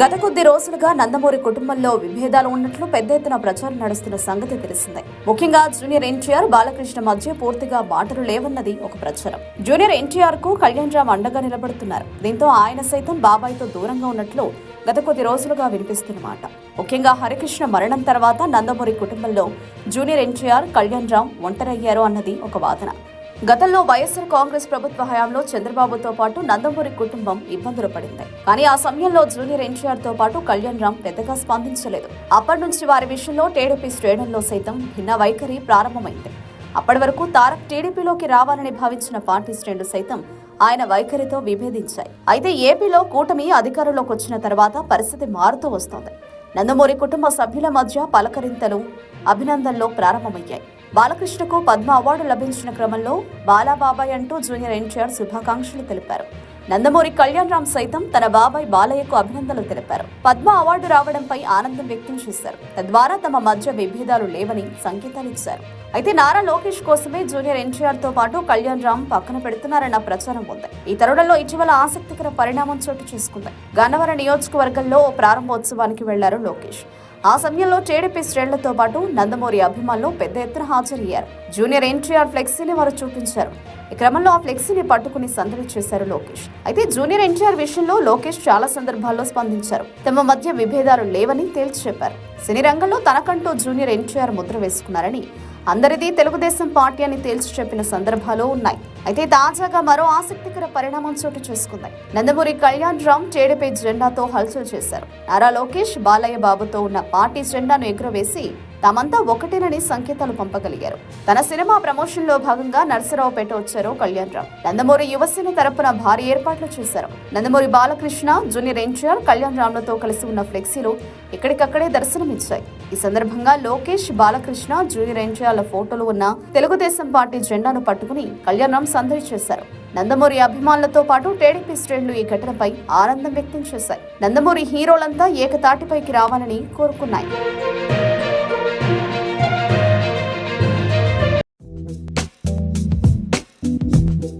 గత కొద్ది రోజులుగా నందమూరి కుటుంబంలో విభేదాలు ఉన్నట్లు పెద్ద ఎత్తున ప్రచారం నడుస్తున్న సంగతి తెలిసిందే. ముఖ్యంగా జూనియర్ ఎన్టీఆర్ బాలకృష్ణ మధ్య పూర్తిగా మాటలు లేవన్నది ఒక ప్రచారం. జూనియర్ ఎన్టీఆర్కు కళ్యాణ్ రామ్ అండగా నిలబడుతున్నారు. దీంతో ఆయన సైతం బాబాయ్తో దూరంగా ఉన్నట్లు గత కొద్ది రోజులుగా వినిపిస్తున్నమాట ముఖ్యంగా హరికృష్ణ మరణం తర్వాత నందమూరి కుటుంబంలో జూనియర్ ఎన్టీఆర్ కళ్యాణ్ రామ్ ఒంటరయ్యారు అన్నది ఒక వాదన. గతంలో వైఎస్ఆర్ కాంగ్రెస్ ప్రభుత్వ హయాంలో చంద్రబాబుతో పాటు నందమూరి కుటుంబం ఇబ్బందులు పడింది. కానీ ఆ సమయంలో జూనియర్ ఎన్టీఆర్తో పాటు కళ్యాణ్ రామ్ పెద్దగా స్పందించలేదు. అప్పటి నుంచి వారి విషయంలో టీడీపీ శ్రేణుల్లో సైతం భిన్న వైఖరి ప్రారంభమైంది. అప్పటి వరకు తారక్ టీడీపీలోకి రావాలని భావించిన పార్టీ శ్రేణులు సైతం ఆయన వైఖరితో విభేదించాయి. అయితే ఏపీలో కూటమి అధికారంలోకి వచ్చిన తర్వాత పరిస్థితి మారుతూ వస్తోంది. నందమూరి కుటుంబ సభ్యుల మధ్య పలకరింతలు అభినందనలో ప్రారంభమయ్యాయి. బాలకృష్ణకు పద్మ అవార్డు లభించిన క్రమంలో బాలాబాబాయ్ అంటూ జూనియర్ ఎన్టీఆర్ శుభాకాంక్షలు తెలిపారు. నందమూరి కళ్యాణ్ రామ్ సైతం తన బాబాయ్ బాలయ్యకు అభినందనలు తెలిపారు. పద్మ అవార్డు రావడంపై ఆనందం వ్యక్తం చేశారు. తద్వారా తమ మధ్య విభేదాలు లేవని సంకేతాలు ఇచ్చారు. అయితే నారా లోకేష్ కోసమే జూనియర్ ఎన్టీఆర్తో పాటు కళ్యాణ్ రామ్ పక్కన పెడుతున్నారన్న ప్రచారం ఉంది. ఈ తరుణంలో ఇటీవల ఆసక్తికర పరిణామం చోటు చేసుకుంది. గన్నవరం నియోజకవర్గంలో ఓ ప్రారంభోత్సవానికి వెళ్ళారు లోకేష్. ఆ సమయంలో టీడీపీ శ్రేణులతో పాటు నందమూరి అభిమానులు పెద్ద ఎత్తున హాజరయ్యారు. జూనియర్ ఎన్టీఆర్ ఫ్లెక్సీని వారు చూపించారు. ఈ క్రమంలో ఆ ఫ్లెక్సీని పట్టుకుని సందడి చేశారు లోకేష్. అయితే జూనియర్ ఎన్టీఆర్ విషయంలో లోకేష్ చాలా సందర్భాల్లో స్పందించారు. తమ మధ్య విభేదాలు లేవని తేల్చి చెప్పారు సినీ రంగంలో తనకంటూ జూనియర్ ఎన్టీఆర్ ముద్ర వేసుకున్నారని అందరిది తెలుగుదేశం పార్టీ అని తేల్చి చెప్పిన సందర్భాలు ఉన్నాయి. అయితే తాజాగా మరో ఆసక్తికర పరిణామం చోటు చేసుకుంది. నందమూరి కళ్యాణ్ రామ్ టీడీపీ జెండాతో హల్చల్ చేశారు. నారా లోకేష్ బాలయ్య బాబుతో ఉన్న పార్టీ జెండాను ఎగురవేసి తామంతా ఒకటేనని సంకేతాలు పంపగలిగారు. తన సినిమా ప్రమోషన్లో భాగంగా నర్సరావుపేట వచ్చారు కళ్యాణ్ రామ్. నందమూరి యువసేన తరపున భారీ ఏర్పాట్లు చేశారు. నందమూరి బాలకృష్ణ జూనియర్ ఎన్టీఆర్ కళ్యాణ్ రామ్లతో కలిసి ఉన్న ఫ్లెక్సీలు ఇక్కడికక్కడే దర్శనమిచ్చాయి. ఈ సందర్భంగా లోకేష్ బాలకృష్ణ జూనియర్ ఎన్టీఆర్ల ఫోటోలు ఉన్న తెలుగుదేశం పార్టీ జెండాను పట్టుకుని కళ్యాణ్ రామ్ సందడి చేశారు. నందమూరి అభిమానులతో పాటు టీడీపీ శ్రేణులు ఈ ఘటనపై ఆనందం వ్యక్తం చేశాయి. నందమూరి హీరోలంతా ఏకతాటిపైకి రావాలని కోరుకున్నాయి.